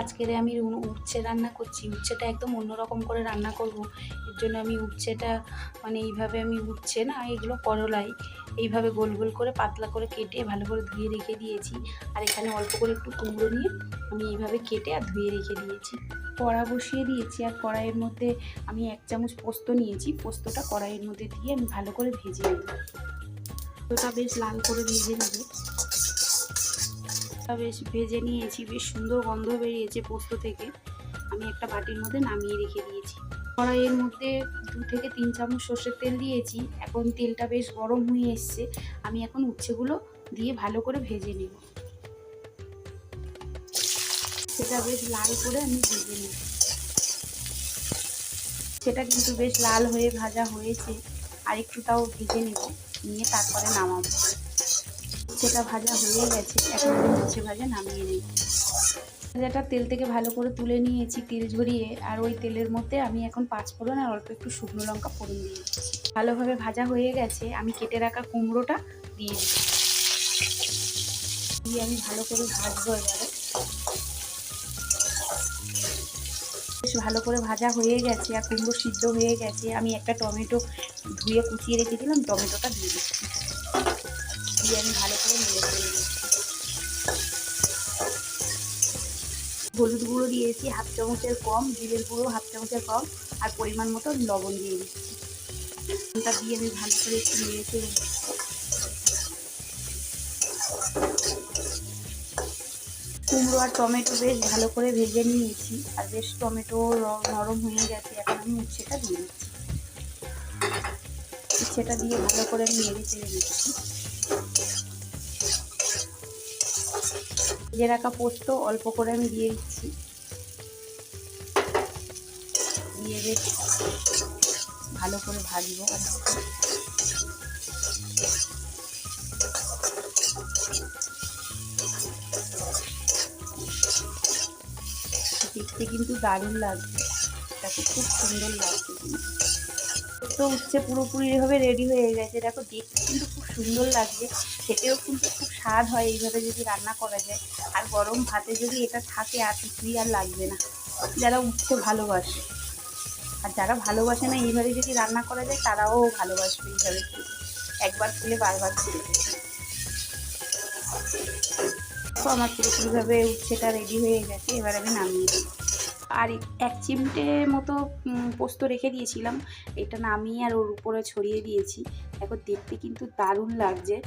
আজকের আমি উচ্ছে রান্না করছি। উচ্ছেটা একদম অন্যরকম করে রান্না করব। এর জন্য আমি উচ্ছেটা মানে এইভাবে আমি উচ্ছে না, এগুলো করলাই। এইভাবে গোল গোল করে পাতলা করে কেটে ভালো করে ধুয়ে রেখে দিয়েছি। আর এখানে অল্প করে একটু কুমড়ো নিয়ে আমি এইভাবে কেটে আর ধুয়ে রেখে দিয়েছি। কড়া বসিয়ে দিয়েছি আর কড়াইয়ের মধ্যে আমি এক চামচ পোস্ত নিয়েছি। পোস্তটা কড়াইয়ের মধ্যে দিয়ে আমি ভালো করে ভেজে নেব। ওটা বেশ লাল করে ভেজে নেব। তা বেশ ভেজে নিয়েছি, বেশ সুন্দর গন্ধ বেরিয়েছে পোস্ত থেকে। আমি একটা বাটির মধ্যে নামিয়ে রেখে দিয়েছি। কড়াইয়ের মধ্যে দু থেকে তিন চামচ সর্ষের তেল দিয়েছি। এখন তেলটা বেশ গরম হয়ে এসছে। আমি এখন উচ্ছেগুলো দিয়ে ভালো করে ভেজে নেব। সেটা বেশ লাল করে আমি ভেজে নেব। সেটা কিন্তু বেশ লাল হয়ে ভাজা হয়েছে। আর একটু তাও ভেজে নেব। নিয়ে তারপরে নামাবো। সেটা ভাজা হয়ে গেছে এখন আমি ভাজা নামিয়ে নিই। ভাজাটা তেল থেকে ভালো করে তুলে নিয়েছি, তেল ঝরিয়ে, আর ওই তেলের মধ্যে আমি এখন পাঁচ ফোড়ন আর অল্প একটু শুকনো লঙ্কা ফোড়ন দিয়ে ভালোভাবে ভাজা হয়ে গেছে, আমি কেটে রাখা কুমড়োটা দিয়ে দিয়ে আমি ভালো করে ভাজবো এবারে। বেশ ভালো করে ভাজা হয়ে গেছে, আর কুমড়ো সিদ্ধ হয়ে গেছে। আমি একটা টমেটো ধুয়ে কুচিয়ে রেখেছিলাম, টমেটোটা দিয়ে দিচ্ছি। দিয়ে আমি ভালো করে দিচ্ছি হলুদ গুঁড়ো দিয়েছি, হাফ চামচের কম, জিরের গুঁড়ো হাফ চামচের কম, আর পরিমাণ মতো লবণ দিয়ে দিচ্ছি। ওটা দিয়ে আমি ভালো করে একটু ফেলে কুমড়ো আর টমেটো বেশ ভালো করে ভেজে নিয়েছি, আর বেশ টমেটো নরম হয়ে গেছে, এখন আমি উচ্ছেটা দিয়ে দিচ্ছি। উচ্ছেটা দিয়ে ভালো করে আমি নেড়ে চেড়ে দিচ্ছি ভেজে রাখা পোস্ত অল্প করে আমি দিয়ে দিচ্ছি। দিয়ে বেশ ভালো করে ভাজবো। দেখতে কিন্তু দারুণ লাগছে। দেখো খুব সুন্দর কিন্তু তো উচ্ছে পুরোপুরি এভাবে রেডি হয়ে গেছে। দেখো দেখতে কিন্তু খুব সুন্দর লাগছে, খেতেও কিন্তু খুব স্বাদ হয় এইভাবে যদি রান্না করা যায়। আর গরম ভাতে যদি এটা থাকে, আর কিছুই আর লাগবে না। যারা উচ্ছে ভালোবাসে। আর যারা ভালোবাসে না, এইভাবে যদি রান্না করা যায়, তারাও ভালোবাসবে এইভাবে। একবার খেলে বারবার তো আমার পুরোপুরিভাবে উচ্ছেটা রেডি হয়ে গেছে, এবার আমি নামিয়ে দিই আর এক- চিমটে মতো পোস্ত রেখে দিয়েছিলাম। এটা নামিয়ে আর ওর উপরে ছড়িয়ে দিয়েছি। এখন দেখতে কিন্তু দারুণ লাগছে।